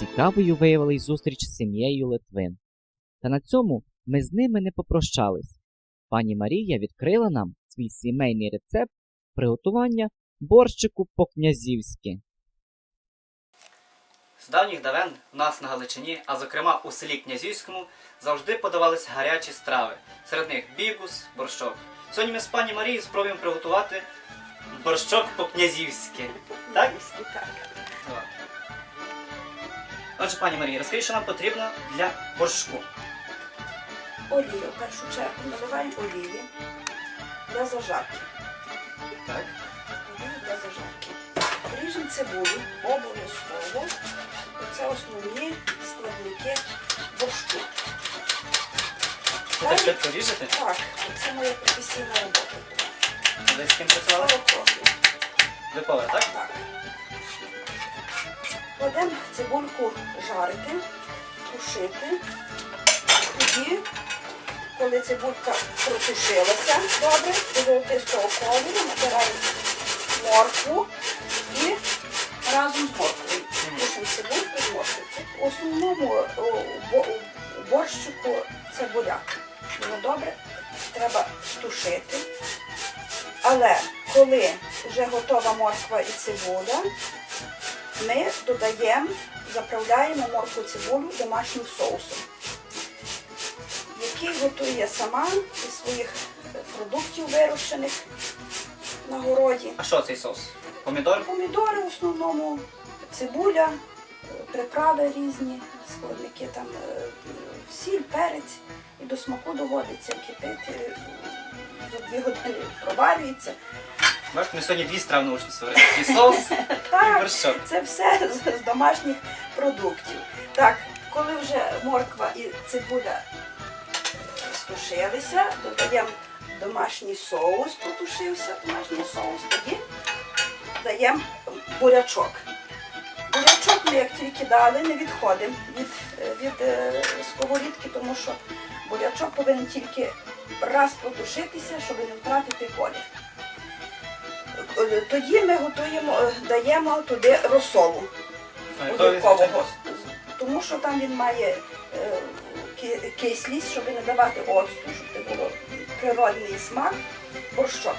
Цікавою виявилась зустріч з сім'єю Литвин. Та на цьому ми з ними не попрощались. Пані Марія відкрила нам свій сімейний рецепт приготування борщику по-князівськи. З давніх давен у нас на Галичині, а зокрема у селі Князівському, завжди подавались гарячі страви. Серед них бігус, борщок. Сьогодні ми з пані Марією спробуємо приготувати борщок по-князівськи. Так. Так. Отже, пані Марія, розкажіть, що нам потрібно для борщку. Олію в першу чергу наливаємо олії для зажарки. Так. Олію для зажарки. Ріжемо цибулю обов'язково. Це основні складники борщу. Ви так швидко ріжете? Так, це моя професійна робота. Ви з ким працювали? 40. Ви повар, так? Так. Кладемо цибульку жарити, тушити. Тоді, коли цибулька протушилася добре, до золотистого кольору, набираємо моркву і разом з морквою. Тушимо цибульку з морквою. В основному у борщику це буряк. Його добре треба тушити. Але коли вже готова морква і цибуля, ми додаємо, заправляємо моркву цибулю домашнім соусом, який готую я сама із своїх продуктів вирощених на городі. А що цей соус? Помідор? Помідори в основному, цибуля, приправи різні, складники там е, сіль, перець і до смаку доводиться кипити. е, За дві години проварюється. Бачите, ми сьогодні дві страви научимося варити. І соус, і Так, борщок. це все з, з домашніх продуктів. Так, коли вже морква і цибуля стушилися, додаємо домашній соус, потушився домашній соус, тоді даємо бурячок. Бурячок ми як тільки дали, не відходимо від, е, від е, сковорідки, тому що бурячок повинен тільки раз протушитися, щоб не втратити колір. Е, Тоді ми готуємо, е, даємо туди розсолу огіркового, тому що там він має е, ки- кислість, щоб не давати оцту, щоб це було природний смак, борщок.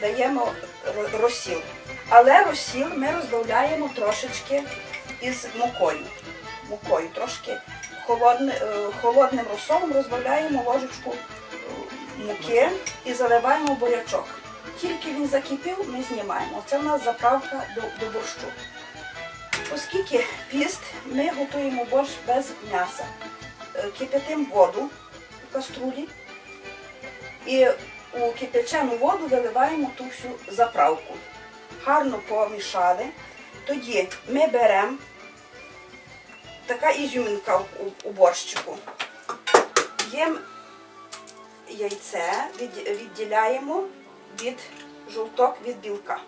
Даємо ро- розсіл. Але розсіл ми розбавляємо трошечки із мукою. Мукою трошки холодни, е, холодним розсолом розбавляємо ложечку муки і заливаємо бурячок. Тільки він закипів, ми знімаємо. Це в нас заправка до, до борщу. Оскільки піст, ми готуємо борщ без м'яса. Е, Кипятимо воду в каструлі і у кипячену воду виливаємо ту всю заправку. Гарно помішали. Тоді ми беремо така ізюминка у, у борщику. Їм яйце від- відділяємо від жовток від білка.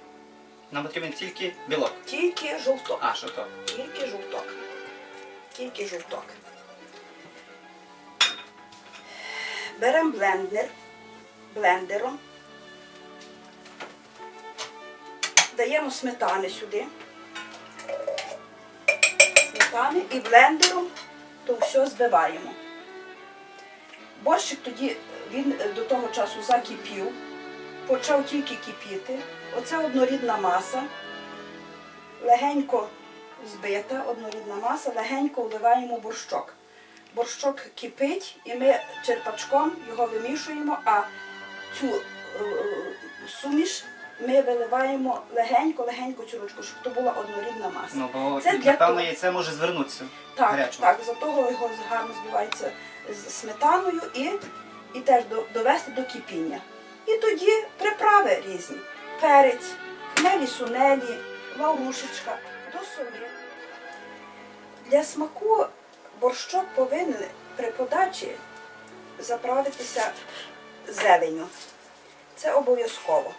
Нам потрібен тільки білок. Тільки жовток. А, що то? Тільки жовток. Тільки жовток. Беремо блендер, блендером. Даємо сметани сюди. Сметани і блендером то все збиваємо. Борщик тоді він до того часу закипів, почав тільки кипіти. Оце однорідна маса легенько збита, однорідна маса, легенько вливаємо борщок. Борщок кипить і ми черпачком його вимішуємо, а цю е, суміш ми виливаємо легенько-легенько чурочку, щоб то була однорідна маса. Ну, бо Це для напевно того. яйце може звернутися. Так, гарячого. так, за того його гарно збивається з сметаною і, і теж до- довести до кипіння. І тоді приправи різні. Перець, хмелі сунелі, лаврушечка, до солі. Для смаку борщок повинен при подачі заправитися зеленю. Це обов'язково.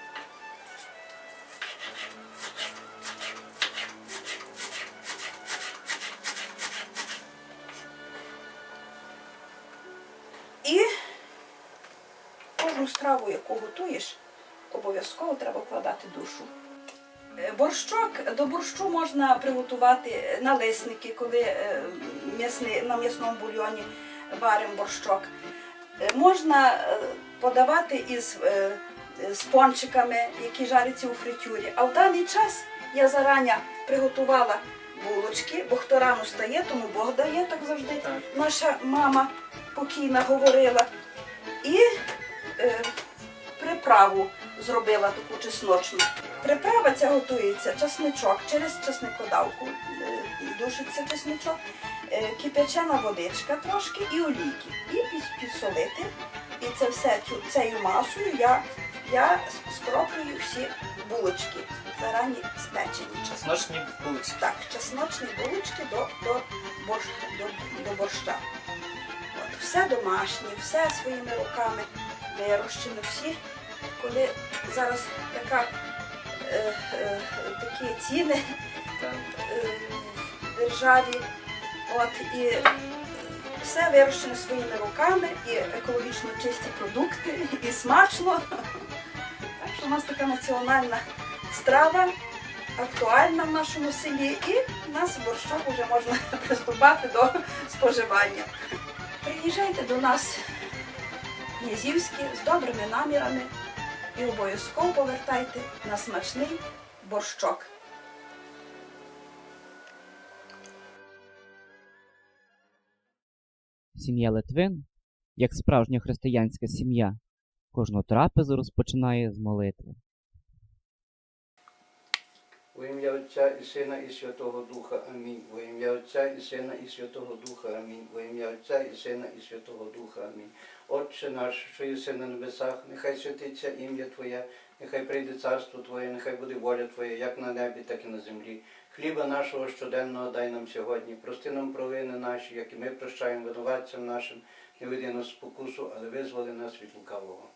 Страву, яку готуєш, обов'язково треба вкладати душу. Е, Борщок до борщу можна приготувати налисники, коли е, на м'ясному бульйоні варимо борщок. Е, Можна подавати із з пончиками, які жаряться у фритюрі. А в даний час я зарані приготувала булочки, бо хто рано стає, тому Бог дає, так завжди наша мама покійна говорила. І приправу зробила таку чесночну. Приправа ця готується чесничок через чесникодавку, е, душиться чесничок, е, кип'ячена водичка трошки і олійки. І підсолити. І це все цю, цією масою я, я скроплюю всі булочки, зарані спечені. Чесночні булочки. Так, чесночні булочки до, до, борщ, до, до борща. От, все домашнє, все своїми руками вирощено. Всі, коли зараз така, е, е, такі ціни е, в державі, от, і все вирощено своїми руками, і екологічно чисті продукти, і смачно. Так що у нас така національна страва актуальна в нашому селі, і в нас борщок вже можна приступати до споживання. Приїжджайте до нас Князівські з добрими намірами і обов'язково повертайте на смачний борщок. Сім'я Литвин, як справжня християнська сім'я, кожну трапезу розпочинає з молитви. Во ім'я Отця і Сина і Святого Духа. Амінь. Во ім'я Отця і Сина і Святого Духа. Амінь. Во ім'я Отця і Сина і Святого Духа. Амінь. Отче наш, що єси на небесах, нехай святиться ім'я Твоє, нехай прийде царство Твоє, нехай буде воля Твоя, як на небі, так і на землі. Хліба нашого щоденного дай нам сьогодні. Прости нам провини наші, як і ми прощаємо винуватцям нашим. Не веди нас спокусу, але визволи нас від лукавого.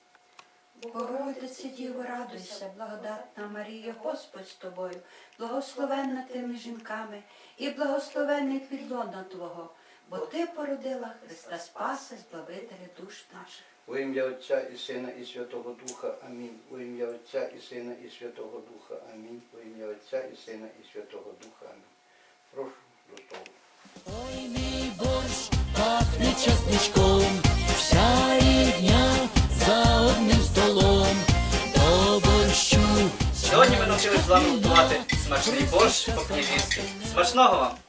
Богородице Діво, радуйся, благодатна Марія, Господь з тобою, благословенна ти між жінками, і благословенний плід лона Твого, бо Ти породила Христа Спаса, Збавителя душ наших. Во ім'я Отця і Сина і Святого Духа. Амінь. Во ім'я Отця і Сина і Святого Духа. Амінь. Во ім'я Отця і Сина і Святого Духа. Амінь. Прошу до столу. Ой, мій борщ пахне чесничком, Сьогодні ми навчилися з вами готувати смачний борщ по-княжівськи. Смачного вам!